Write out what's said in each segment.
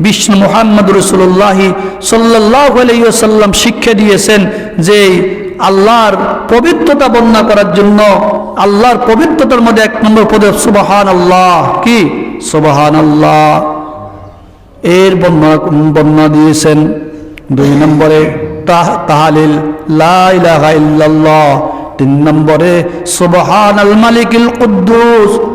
বিষ্ণু মোহাম্মদ রসুল্লাহ সাল্লাহ আলাইসাল্লাম শিক্ষা দিয়েছেন যে আল্লাহর পবিত্রতা বর্ণনা করার জন্য আল্লাহর পবিত্রতার মধ্যে এক নম্বর পদে সুবাহান আল্লাহ কি? সুবাহান আল্লাহ এর বর্ণনা বর্ণনা দিয়েছেন দুই নম্বরে তাহ- তাহালিল, লা ইলাহা ইল্লাল্লাহ। তিন নম্বরে সুবহান আল মালিকিল কুদ্দুস।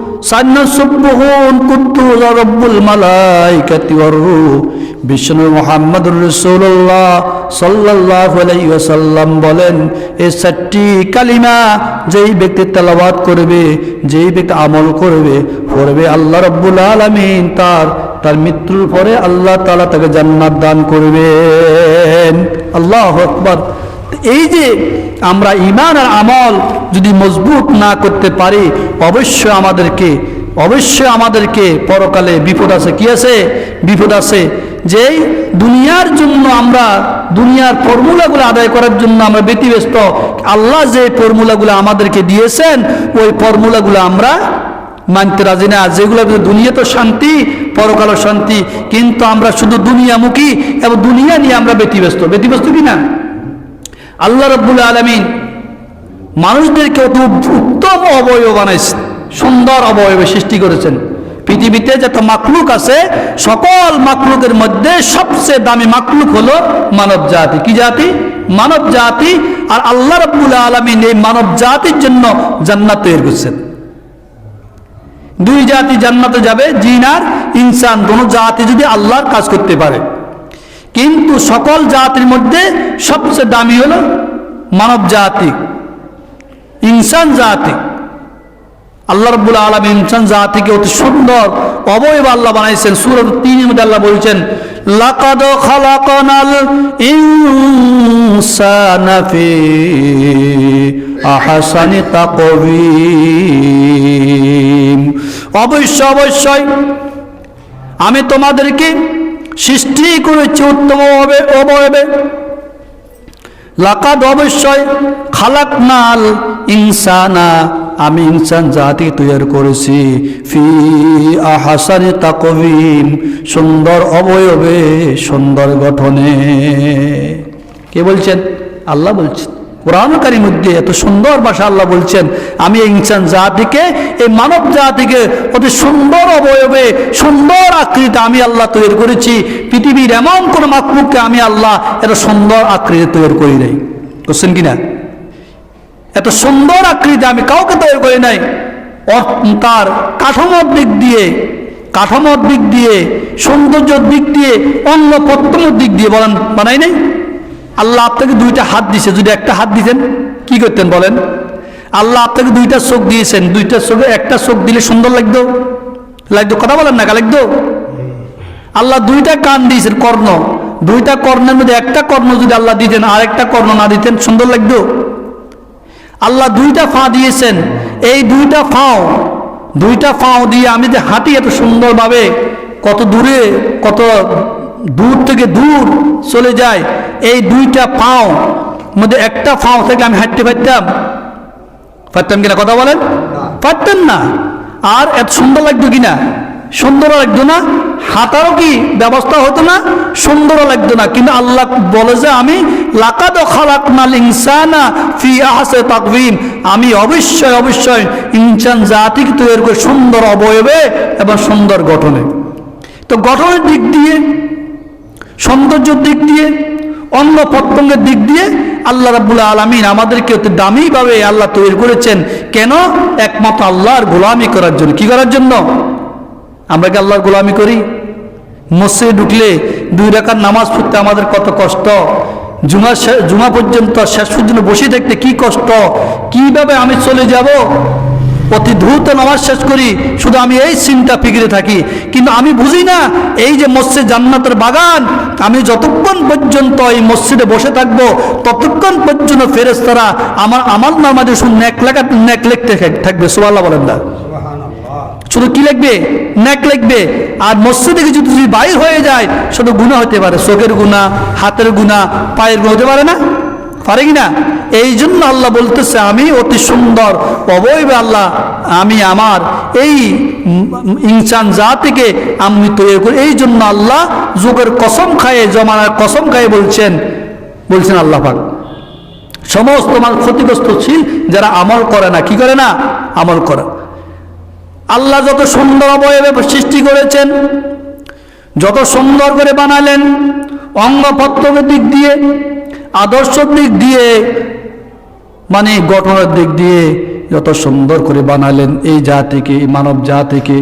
যেই করবে, যেই আমল করবে করবে আল্লাহ রব্বুল আলামিন, তার তার মৃত্যুর পরে আল্লাহ তাআলা তাকে জান্নাত দান করবেন। আল্লাহ আকবার। এই যে আমরা ইমান আর আমল যদি মজবুত না করতে পারি, অবশ্যই আমাদেরকে অবশ্যই আমাদেরকে পরকালে বিপদ আছে। কি আছে? বিপদ আছে যে দুনিয়ার জন্য আমরা, দুনিয়ার ফর্মুলাগুলো আদায় করার জন্য আমরা ব্যতিব্যস্ত। আল্লাহ যে ফর্মুলাগুলো আমাদেরকে দিয়েছেন, ওই ফর্মুলাগুলো আমরা মানতে রাজি না। যেগুলো দুনিয়া তো শান্তি, পরকালও শান্তি, কিন্তু আমরা শুধু দুনিয়ামুখী এবং দুনিয়া নিয়ে আমরা ব্যতিব্যস্ত। ব্যতিব্যস্ত কি না আল্লাহ রব্বুল আলমিন মানুষদেরকে অতি উত্তম অবয়ব বানাইছেন সুন্দর অবয়বে সৃষ্টি করেছেন। পৃথিবীতে যত মাকলুক আছে, সকল মাকলুকের মধ্যে সবচেয়ে দামি মাকলুক হলো মানব জাতি। কি জাতি? মানব জাতি। আর আল্লাহ রব্বুল আলমিন এই মানব জাতির জন্য জান্নাত তৈরি করছেন। দুই জাতি জান্নাতে যাবে, জিন আর ইনসান। কোনো জাতি যদি আল্লাহর কাজ করতে পারে। কিন্তু সকল জাতির মধ্যে সবচেয়ে দামি হলো মানব জাতি, ইনসান জাতি। আল্লাহ রব্বুল আলম ইনসান জাতিকে অতি সুন্দর, অবয়ব আল্লাহ বানাইছেন। সুরত তিনের মধ্যে আল্লাহ বলছেন, লাকাদ খালাকানাল ইনসানা ফি আহসানি তাকবীম অবশ্য অবশ্যই আমি তোমাদেরকে সৃষ্টি করেছি উত্তম অবয়- অবয়বে লাকাদ অবশ্যই খালাক নাল ইনসানা, আমি ইনসান জাতি তৈরি করেছি। ফি আহাসানি তাকবিম সুন্দর অবয়বে সুন্দর গঠনে। কে বলছেন? আল্লাহ বলছেন। কোরআনকারীর মধ্যে এত সুন্দর ভাষা আল্লাহ বলছেন, আমি এই ইনসান জাতিকে, এই মানব জাতিকে অতি সুন্দর অবয়বে, সুন্দর আকৃতি আমি আল্লাহ তৈরি করেছি। পৃথিবীর এমন কোন মাকলুককে আমি আল্লাহ এত সুন্দর আকৃতি তৈরি করি নাই। বুঝছেন কিনা? এত সুন্দর আকৃতি আমি কাউকে তৈরি করি নাই। তার কাঠামোর দিক দিয়ে, কাঠামোর দিক দিয়ে, সৌন্দর্যর দিক দিয়ে, অন্য প্রত্যমের দিক দিয়ে বলেন, বানাই নাই? আল্লাহ আপনাকে দুইটা হাত দিছে। যদি একটা হাত দিতেন, কি করতেন বলেন? আল্লাহ আপনাকে দুইটা চোখ দিয়েছেন। দুইটা চোখে একটা চোখ দিলে সুন্দর লাগতো? লাগতো? কথা বলেন না, লাগতো? আল্লাহ দুইটা কান দিয়েছেন, কর্ণ। দুইটা কর্ণের মধ্যে একটা কর্ণ যদি আল্লাহ দিতেন আর একটা কর্ণ না দিতেন, সুন্দর লাগতো? আল্লাহ দুইটা ফা দিয়েছেন। এই দুইটা ফাও দুইটা ফাও দিয়ে আমি যে হাঁটি এত সুন্দরভাবে, কত দূরে, কত দূর থেকে দূর চলে যায় এই দুইটা পাও মধ্যে একটা ফাও থেকে আমি হাঁটতে পারতাম। পারতাম কিনা কথা বলেন? পারতেন না। আর এত সুন্দর লাগতো কিনা? সুন্দরও লাগতো না। হাঁটারও কি ব্যবস্থা হতো না? সুন্দরও লাগতো না। কিন্তু আল্লাহ বলে যে আমি লাকাদ খালাক নাল ইনসানা ফি আহসে তাকবিম। আমি অবশ্যই অবশ্যই ইনসান জাতিকে তৈরি করে সুন্দর অবয়বে এবং সুন্দর গঠনে। তো গঠনের দিক দিয়ে সৌন্দর্যের দিক দিয়ে অন্য প্রত্যঙ্গের দিক দিয়ে আল্লাহ রাবুল আলমিন আমাদেরকে অতি দামিভাবে আল্লাহ তৈরি করেছেন। কেন? একমাত্র আল্লাহর গোলামি করার জন্য। কি করার জন্য? আমরা কি আল্লাহর গোলামি করি? মসজিদে ঢুকলে দুই রাখার নামাজ পড়তে আমাদের কত কষ্ট? জুমা জুমা পর্যন্ত শেষ পর্যন্ত বসে থাকতে কি কষ্ট? কীভাবে আমি চলে যাব? অতি দ্রুত নামাজ শেষ করি শুধু আমি এই চিন্তা ফিকিরে থাকি। কিন্তু আমি বুঝি না এই যে মসজিদ জান্নাতের বাগান আমি যতক্ষণ পর্যন্ত এই মসজিদে বসে থাকব ততক্ষণ পর্যন্ত ফেরেস্তারা আমার আমার নামাজে শুধু ন্যাক লেখা ন্যাক লিখতে থাকবে সোয়াল্লাহ বলেন না। শুধু কি লিখবে? ন্যাক লিখবে। আর মসজিদে কিছু যদি বাইর হয়ে যায় শুধু গুণা হতে পারে চোখের গুণা হাতের গুণা পায়ের গুণা হতে পারে না? পারে না এই জন্য আল্লাহ বলতেছে, আমি অতি সুন্দর, অবয়বে আল্লাহ, আমি আমার এই ইনসান জাতিকে আমি তৈরি করি। এই জন্য আল্লাহ যুগের কসম খায়ে জমানার কসম খায়ে বলছেন বলছেন আল্লাহ পাক, সমস্ত মানুষ ক্ষতিগ্রস্ত ছিল, যারা আমল করে না। কি করে না? আমল করে। আল্লাহ যত সুন্দর অবয়বে সৃষ্টি করেছেন, যত সুন্দর করে বানালেন অঙ্গ দিক দিয়ে আদর্শ দিক দিয়ে মানে গঠনের দিক দিয়ে যত সুন্দর করে বানালেন এই জাতিকে, এই মানব জাতিকে।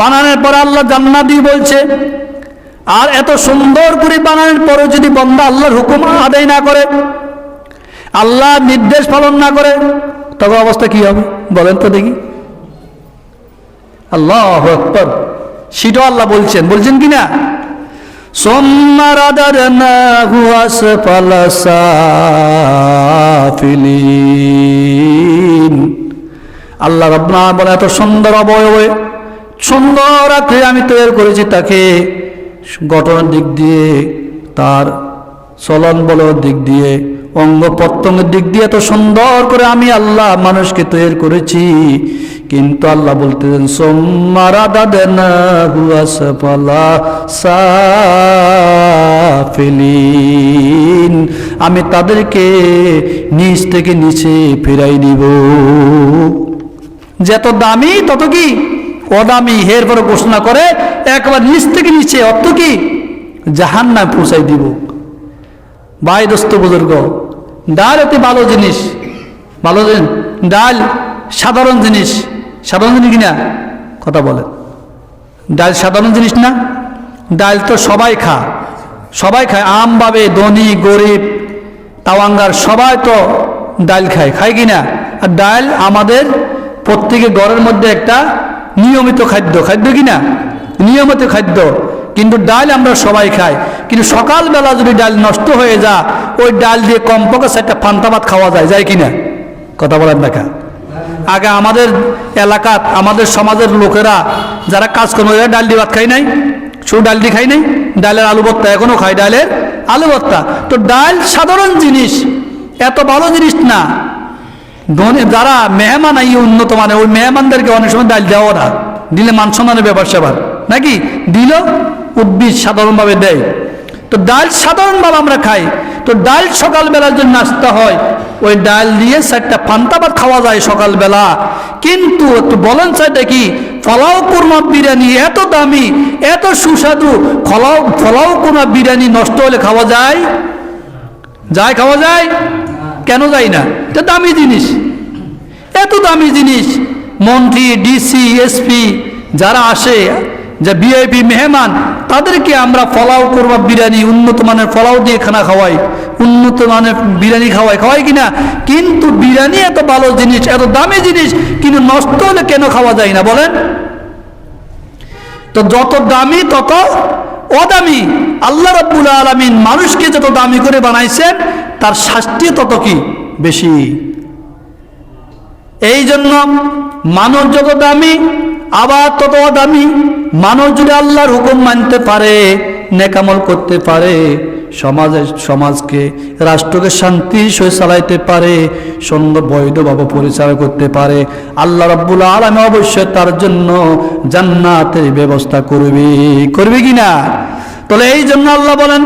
বানানোর পর আল্লাহ জান্নাতি বলছে, আর এত সুন্দর করে বানানোর পরে যদি বন্দা আল্লাহর হুকুম আদায় না করে, আল্লাহ নির্দেশ পালন না করে, তবে অবস্থা কি হবে? বলেন তো দেখি। আল্লাহ সেটাও আল্লাহ বলছেন। বলছেন কি না? আল্লাহ রবনা বলে এত সুন্দর অবয়বে, সুন্দর আঁকড়ে আমি তৈরি করেছি তাকে। গঠনের দিক দিয়ে, তার চলন বলের দিক দিয়ে অঙ্গ প্রত্যঙ্গের দিক দিয়ে এত সুন্দর করে আমি আল্লাহ মানুষকে তৈরি করেছি। কিন্তু আল্লাহ বলতেছেন সোম্মারা দাদেনা হুয়াসফালা সাফিলিন। আমি তাদেরকে নিচ থেকে নিচে ফিরাই দিব। যত দামি তত কি? অদামি হের পরে ঘোষণা করে একবার নিচ থেকে নিচে অত কি? জাহান না পৌঁছাই দিব। ভাই দোস্ত বুজুর্গ ডাল অতি ভালো জিনিস। ভালো জিনিস? ডাল সাধারণ জিনিস। সাধারণ জিনিস কিনা? কথা বলেন ডাল সাধারণ জিনিস না? ডাল তো সবাই খা সবাই খায়। আম বাবে ধনী, গরিব, তাওয়াঙ্গার সবাই তো ডাল খায়। খায় কি না আর ডাল আমাদের প্রত্যেকের ঘরের মধ্যে একটা নিয়মিত খাদ্য। খাদ্য কি না নিয়মিত খাদ্য। কিন্তু ডাল আমরা সবাই খাই। কিন্তু সকালবেলা যদি ডাল নষ্ট হয়ে যা ওই ডাল দিয়ে কমপক্ষে একটা ফান্তা ভাত খাওয়া যায় যায় কি না কথা বলেন দেখা। আগে আমাদের এলাকাত আমাদের সমাজের লোকেরা যারা কাজ করে ডাল দিয়ে ভাত খাই নাই। শুধু ডাল দিয়ে খাই নাই, ডালের আলু ভর্তা এখনও খাই ডালের আলু ভর্তা। তো ডাল সাধারণ জিনিস, এত ভালো জিনিস না। যারা মেহমান আই উন্নত মানে ওই মেহমানদেরকে অনেক সময় ডাল দেওয়া না। দিলে মান সম্মানের ব্যাপার সেবার নাকি? দিল উদ্ভিদ সাধারণভাবে দেয়। তো ডাল সাধারণভাবে আমরা খাই। তো ডাল সকালবেলা যদি নাস্তা হয়। ওই ডাল দিয়ে চারটা পান্তা ভাত খাওয়া যায় সকালবেলা। কিন্তু একটু বলেন চাইটা কি? ফলাও কুরমা বিরিয়ানি এত দামি, এত সুস্বাদু। ফলাও ফলাও কুরমা বিরিয়ানি নষ্ট হলে খাওয়া যায়? যায়, খাওয়া যায়? কেন যায় না? এটা দামি জিনিস। এত দামি জিনিস। মন্ত্রী, ডিসি, এসপি যারা আসে যে ভিআইপি মেহমান, তাদেরকে আমরা ফলাও করবা, বিরিয়ানি, উন্নত মানের ফলাও দিয়ে খানা খাওয়াই। উন্নত মানের বিরিয়ানি খাওয়াই। খাওয়াই কিনা? কিন্তু বিরিয়ানি এত ভালো জিনিস, এত দামি জিনিস, কিন্তু নষ্ট হলে কেন খাওয়া যায় না? বলেন। তো যত দামি, তত অদামি। আল্লাহ রাব্বুল আলমিন মানুষকে যত দামি করে বানাইছেন, তার শাস্তি তত কি? বেশি। এই জন্য মানুষ যত দামি আবার তত দামি। মানুষ যদি আল্লাহর হুকুম মানতে পারে, নেকামল করতে পারে সমাজের সমাজকে, রাষ্ট্রকে শান্তি সহ চালাইতে পারে সুন্দর বৈধভাবে পরিচালনা করতে পারে, আল্লাহ রব্বুল আলম অবশ্যই তার জন্য জান্নাতের ব্যবস্থা করবে। করবে কি না? তাহলে এই জন্য আল্লাহ বলেন,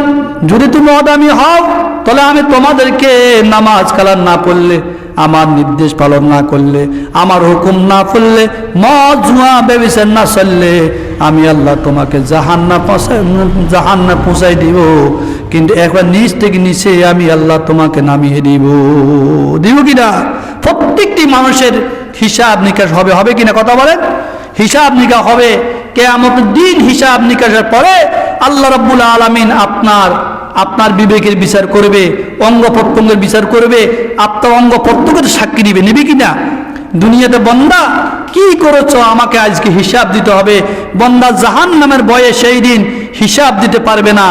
যদি তুমি অদামি হও, তাহলে আমি তোমাদেরকে নামাজ কালার না পড়লে আমার নির্দেশ পালন না করলে, আমার হুকুম না করলে, মদ, জুয়া বেবিসের না চললে, আমি আল্লাহ তোমাকে জাহান্না জাহান্না পৌঁছাই দিব। কিন্তু একবার নিচ থেকে নিচে আমি আল্লাহ তোমাকে নামিয়ে দিব। দিব কিনা প্রত্যেকটি মানুষের হিসাব নিকাশ হবে হবে কিনা কথা বলেন। হিসাব নিকাশ হবে, কেয়ামতের দিন হিসাব নিকাশের পরে আল্লাহ রাব্বুল আলামিন আপনার আপনার বিবেকের বিচার করবে, অঙ্গ প্রত্যঙ্গের বিচার করবে, আপনার অঙ্গ প্রত্যঙ্গের সাক্ষী দিবে। নেবে কিনা? দুনিয়াতে বন্দা কি করেছ? আমাকে আজকে হিসাব দিতে হবে। বন্দা জাহান নামের বয়ে সেই দিন হিসাব দিতে পারবে না।